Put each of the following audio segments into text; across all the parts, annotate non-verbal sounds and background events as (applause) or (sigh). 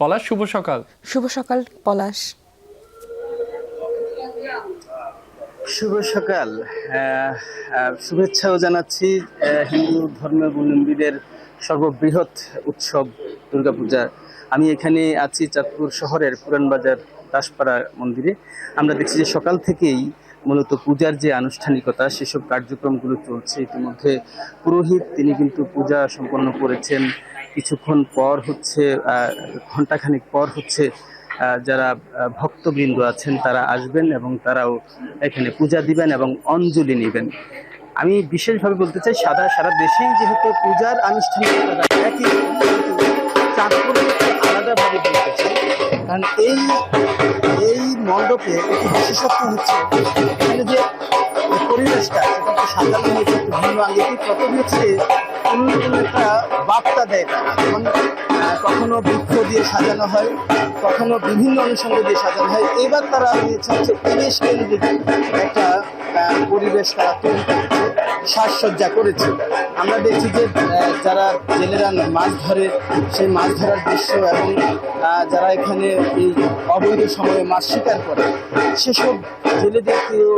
পলাশ শুভ সকাল। শুভ সকাল পলাশ। শুভ সকাল। শুভেচ্ছাও জানাচ্ছি হিন্দু ধর্মাবলম্বীদের সর্ববৃহৎ উৎসব দুর্গাপূজা। আমি এখানে আছি চাঁদপুর শহরের পুরানবাজার দাসপাড়া মন্দিরে। আমরা দেখছি যে সকাল থেকেই মূলত পূজার যে আনুষ্ঠানিকতা সেসব কার্যক্রমগুলো চলছে। ইতিমধ্যে পুরোহিত তিনি কিন্তু পূজা সম্পন্ন করেছেন। কিছুক্ষণ পর হচ্ছে ঘন্টাখানিক পর হচ্ছে যারা ভক্তবৃন্দ আছেন তারা আসবেন এবং তারাও এখানে পূজা দিবেন এবং অঞ্জলি নেবেন। আমি বিশেষভাবে বলতে চাই, সাদা, সারা দেশেই যেহেতু পূজার চাঁদপুরে আলাদাভাবে কারণ এই এই মণ্ডপে একটি বিশেষত্ব হচ্ছে, এখানে যে পরিবেশটা একটু সাধারণ হয়েছে একটু ভিন্ন আঙ্গিক হচ্ছে? অন্য কোনো একটা বার্তা দেয় তারা যেমন কখনো বৃক্ষ দিয়ে সাজানো হয়, কখনো বিভিন্ন অনুষঙ্গ দিয়ে সাজানো হয়। এবার তারা নিয়েছে হচ্ছে ইলিশ কেন্দ্রিক একটা পরিবেশ তারা তৈরি করেছে, সাজসজ্জা করেছে। আমরা দেখছি যে যারা জেলেরা মাছ ধরে, সেই মাছ ধরার দৃশ্য এবং যারা এখানে এই অবৈধ সময়ে মাছ শিকার করে, সেসব জেলেদেরকেও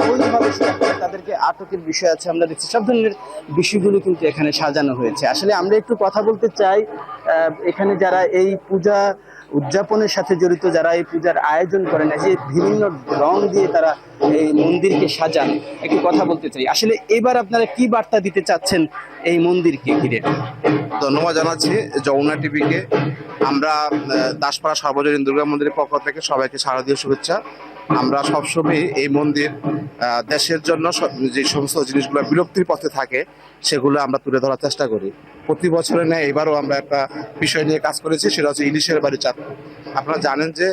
অবৈধভাবে শিকার করে, তাদেরকে আটকের বিষয় আছে, আমরা দেখছি সব ধরনের বিষয়গুলো কিন্তু এখানে সাজানো হয়েছে। আসলে আমরা একটু কথা বলতে চাই এখানে যারা এই পূজা উদযাপনের সাথে জড়িত, যারা এই পূজার আয়োজন করেন যে বিভিন্ন রং দিয়ে তারা এই মন্দিরকে সাজান, একটু কথা বলতে চাই। আসলে এবার আপনারা কি বার্তা দিতে চাচ্ছেন এই মন্দিরকে ঘিরে? ধন্যবাদ জানাচ্ছি যমুনা টিভিকে। আমরা দাসপাড়া সার্বজনীন দুর্গা মন্দিরের পক্ষ থেকে সবাইকে শারদীয় শুভেচ্ছা। আমরা সবসময় এই মন্দির দেশের জন্য যে সমস্ত জিনিসগুলো বিরক্তির পথে থাকে, সেগুলো আমরা তুলে ধরার চেষ্টা করি। প্রতি বছরের ন্যায় এবারও আমরা একটা বিষয় নিয়ে কাজ করেছি, সেটা হচ্ছে ইলিশের বাড়ি চাঁদপুর আপনারা জানেন যে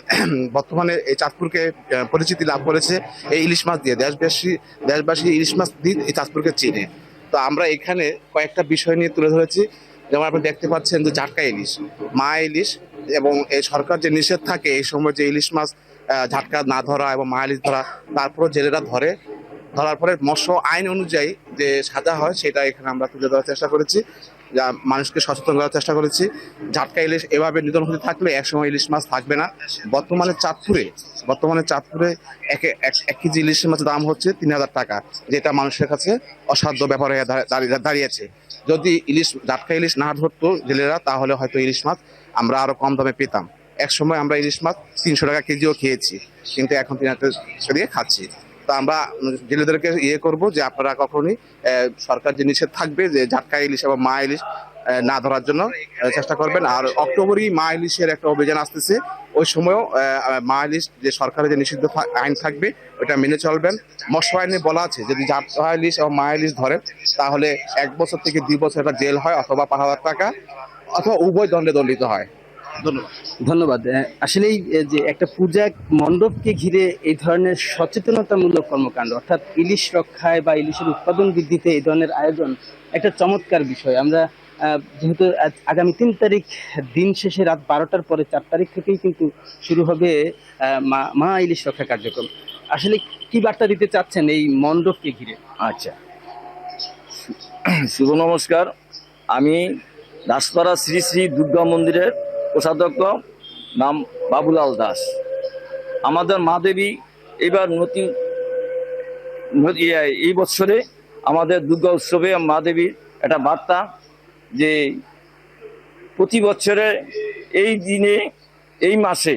(clears throat) বর্তমানে এই চাঁদপুরকে পরিচিতি লাভ করেছে এই ইলিশ মাছ দিয়ে। দেশবাসী দেশবাসী ইলিশ মাছ দিয়ে এই চাঁদপুরকে চিনে। তো আমরা এখানে কয়েকটা বিষয় নিয়ে তুলে ধরেছি। যেমন আপনি দেখতে পাচ্ছেন যে ঝাটকা ইলিশ, মা ইলিশ এবং এই সরকার যে নিষেধ থাকে এই সময় যে ইলিশ মাছ ঝাটকা না ধরা এবং মা ইলিশ ধরা, তারপরও জেলেরা ধরে। ধরার পরে মৎস্য আইন অনুযায়ী যে সাজা হয়, সেটা এখানে আমরা তুলে ধরার চেষ্টা করেছি। যা মানুষকে সচেতন করার চেষ্টা করেছি। ঝাটকা ইলিশ এভাবে নিধন হতে থাকলে একসময় ইলিশ মাছ থাকবে না। বর্তমানে চাঁদপুরে বর্তমানে চাঁদপুরে এক, এক- কেজি ইলিশ মাছের দাম হচ্ছে তিন হাজার টাকা, যেটা মানুষের কাছে অসাধ্য ব্যাপার হয়ে দাঁড়িয়ে দাঁড়িয়েছে। যদি ইলিশ, ঝাটকা ইলিশ না ধরতো জেলেরা, তাহলে হয়তো ইলিশ মাছ আমরা আরও কম দামে পেতাম। এক সময় আমরা ইলিশ মাছ তিনশো টাকা কেজিও খেয়েছি, কিন্তু এখন তিন হাজার দিয়ে খাচ্ছি। তো আমরা জেলেদেরকে ইয়ে করব যে আপনারা কখনই সরকার যে নিষেধ থাকবে যে ঝাটকা ইলিশ এবং মা ইলিশ না ধরার জন্য চেষ্টা করবেন। আর অক্টোবরই মা ইলিশের একটা অভিযান আসতেছে। ওই সময়ও মা ইলিশ যে সরকারের যে নিষিদ্ধ আইন থাকবে, ওটা মেনে চলবেন। মৎস্য আইনে বলা আছে, যদি জাটকা ইলিশ এবং মা ইলিশ ধরেন, তাহলে এক বছর থেকে দুই বছর একটা জেল হয় অথবা পাঁচ হাজার টাকা, অথবা উভয় দণ্ডে দণ্ডিত হয়। ধন্যবাদ। ধন্যবাদ। আহ, আসলে যে একটা পূজা মণ্ডপকে ঘিরে এই ধরনের সচেতনতামূলক কর্মকাণ্ড অর্থাৎ ইলিশ রক্ষায় বা ইলিশের উৎপাদন বৃদ্ধিতে এই ধরনের আয়োজন একটা চমৎকার বিষয়। আমরা যেহেতু আগামী তিন তারিখ দিন শেষে রাত বারোটার পরে চার তারিখ থেকেই কিন্তু শুরু হবে মা মা ইলিশ রক্ষা কার্যক্রম। আসলে কি বার্তা দিতে চাচ্ছেন এই মণ্ডপকে ঘিরে? আচ্ছা। শুভ নমস্কার। আমি দাসপাড়া শ্রী শ্রী দুর্গা মন্দিরের কোষাধ্যক্ষ, নাম বাবুলাল দাস। আমাদের মা দেবী এবার নতুন এই বছরে আমাদের দুর্গা উৎসবে মা দেবীর একটা বার্তা যে প্রতি বছরে এই দিনে, এই মাসে,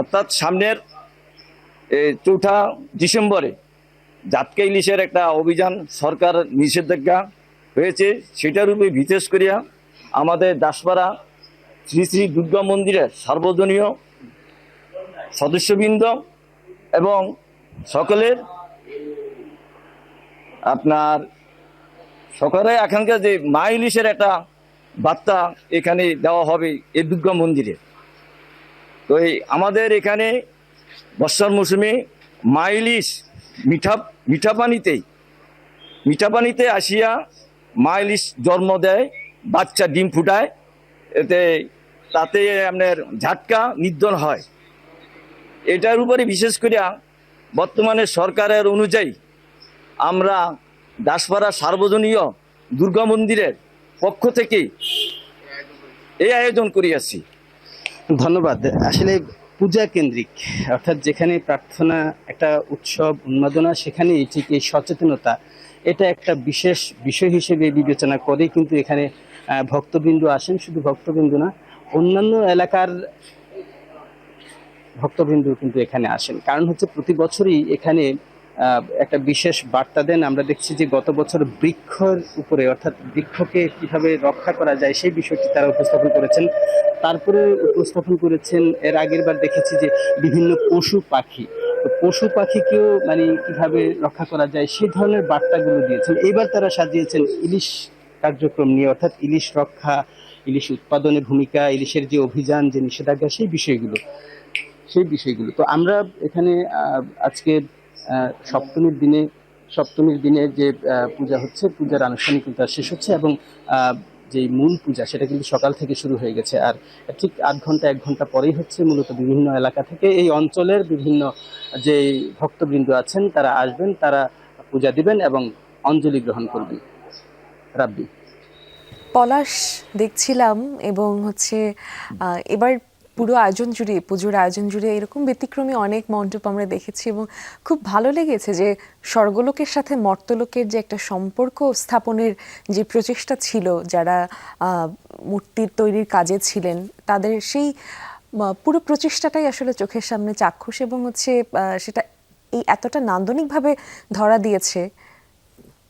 অর্থাৎ সামনের চৌঠা ডিসেম্বরে জাতকা ইলিশের একটা অভিযান সরকার নিষেধাজ্ঞা হয়েছে, সেটার উপরে বিশেষ করিয়া আমাদের দাসপাড়া শ্রী শ্রী দুর্গা মন্দিরের সার্বজনীয় সদস্যবৃন্দ এবং সকলের আপনার সকালে এখানকার যে মা ইলিশের একটা বার্তা এখানে দেওয়া হবে এই দুর্গা মন্দিরে। তো এই আমাদের এখানে বর্ষার মৌসুমে মা ইলিশ মিঠা মিঠা পানিতেই, মিঠা পানিতে আসিয়া মা ইলিশ জন্ম দেয়, বাচ্চা ডিম ফুটায়, এতে তাতে আপনার ঝাটকা নির্দন হয়। এটার উপরে বিশেষ করে বর্তমানে সরকারের অনুযায়ী আমরা দাসপাড়া সার্বজনীয় দুর্গা মন্দিরের পক্ষ থেকে এই আয়োজন করিয়াছি। ধন্যবাদ। আসলে পূজা কেন্দ্রিক, অর্থাৎ যেখানে প্রার্থনা, একটা উৎসব, উন্মাদনা সেখানে ঠিক এই সচেতনতা, এটা একটা বিশেষ বিষয় হিসেবে বিবেচনা করে কিন্তু এখানে ভক্তবিন্দু আসেন, শুধু ভক্তবৃন্দ না অন্যান্য এলাকার ভক্তবৃন্দ কিন্তু এখানে আসেন। কারণ হচ্ছে প্রতি বছরই এখানে একটা বিশেষ বার্তা দেন। আমরা দেখছি যে গত বছর বৃক্ষর উপরে, অর্থাৎ বৃক্ষকে কীভাবে রক্ষা করা যায় সেই বিষয়টি তারা উপস্থাপন করেছেন। তারপরে উপস্থাপন করেছেন, এর আগের বার দেখেছি যে বিভিন্ন পশু পাখি। পশু পাখিকেও মানে কীভাবে রক্ষা করা যায় সেই ধরনের বার্তাগুলো দিয়েছেন। এবার তারা সাজিয়েছেন ইলিশ কার্যক্রম নিয়ে, অর্থাৎ ইলিশ রক্ষা ইলিশ উৎপাদনের ভূমিকা, ইলিশের যে অভিযান, যে নিষেধাজ্ঞা, সেই বিষয়গুলো। সেই বিষয়গুলো। তো আমরা এখানে আজকে সপ্তমীর দিনে সপ্তমীর দিনে যে পূজা হচ্ছে, পূজার আনুষ্ঠানিকতা শেষ হচ্ছে এবং যে মূল পূজা, সেটা কিন্তু সকাল থেকে শুরু হয়ে গেছে। আর ঠিক আধ ঘণ্টা, এক ঘণ্টা পরেই হচ্ছে মূলত বিভিন্ন এলাকা থেকে এই অঞ্চলের বিভিন্ন যে ভক্তবৃন্দ আছেন, তারা আসবেন, তারা পূজা দিবেন এবং অঞ্জলি গ্রহণ করবেন। রাব্বি। পলাশ দেখছিলাম এবং হচ্ছে এবার পুরো আয়োজন জুড়ে, পুজোর আয়োজন জুড়ে এরকম ব্যতিক্রমী অনেক মণ্ডপ আমরা দেখেছি এবং খুব ভালো লেগেছে যে স্বর্গলোকের সাথে মর্তলোকের যে একটা সম্পর্ক স্থাপনের যে প্রচেষ্টা ছিল, যারা মূর্তির তৈরির কাজে ছিলেন, তাদের সেই পুরো প্রচেষ্টাটাই আসলে চোখের সামনে চাক্ষুষ এবং হচ্ছে সেটা এই এতটা নান্দনিকভাবে ধরা দিয়েছে।